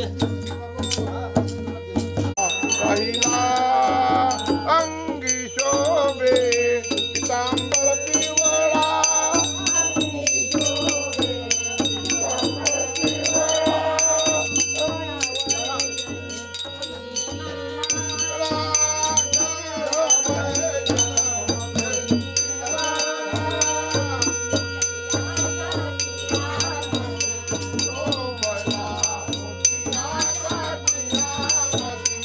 对。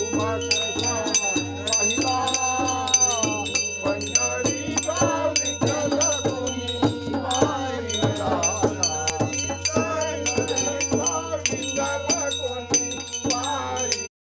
ઊભા